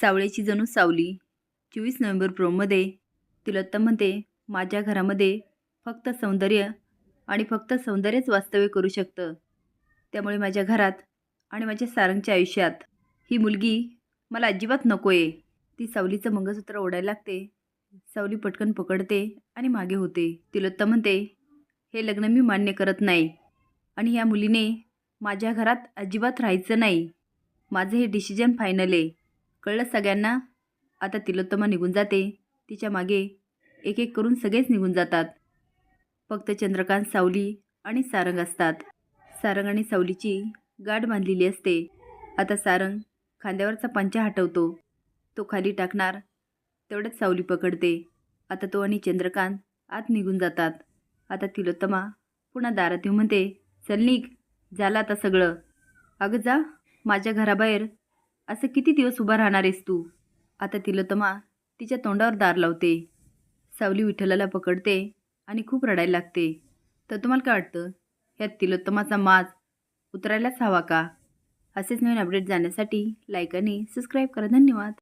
सावळेची जणू सावली. चोवीस नोव्हेंबर प्रोमध्ये तिलोत्तम म्हणते माझ्या घरामध्ये फक्त सौंदर्य आणि फक्त सौंदर्यच वास्तव्य करू शकतं. त्यामुळे माझ्या घरात आणि माझ्या सारंगच्या आयुष्यात ही मुलगी मला अजिबात नको आहे ती सावलीचं मंगळसूत्र ओढायला लागते. सावली पटकन पकडते आणि मागे होते. तिलोत्तम म्हणते हे लग्न मी मान्य करत नाही आणि ह्या मुलीने माझ्या घरात अजिबात राहायचं नाही. माझं हे डिसिजन फायनल आहे. कळलं सगळ्यांना? आता तिलोत्तमा निघून जाते. तिच्यामागे एक एक करून सगळेच निघून जातात. फक्त चंद्रकांत सावली आणि सारंग असतात. सारंग आणि सावलीची गाठ बांधलेली असते. आता सारंग खांद्यावरचा पंचा हटवतो. तो खाली टाकणार तेवढ्यात सावली पकडते. आता तो आणि चंद्रकांत आत निघून जातात. आता तिलोत्तमा पुन्हा दारात येऊ म्हणते चल निघ झालं आता सगळं. अगं जा माझ्या घराबाहेर असं किती दिवस उभा राहणार आहेस तू? आता तिलोत्तमा तिच्या तोंडावर दार लावते. सावली विठ्ठलाला पकडते आणि खूप रडायला लागते. तर तुम्हाला काय वाटतं? ह्यात तिलोत्तमाचा माज उतरायलाच हवा का? असेच नवीन अपडेट जाण्यासाठी लाईक आणि सबस्क्राईब करा. धन्यवाद.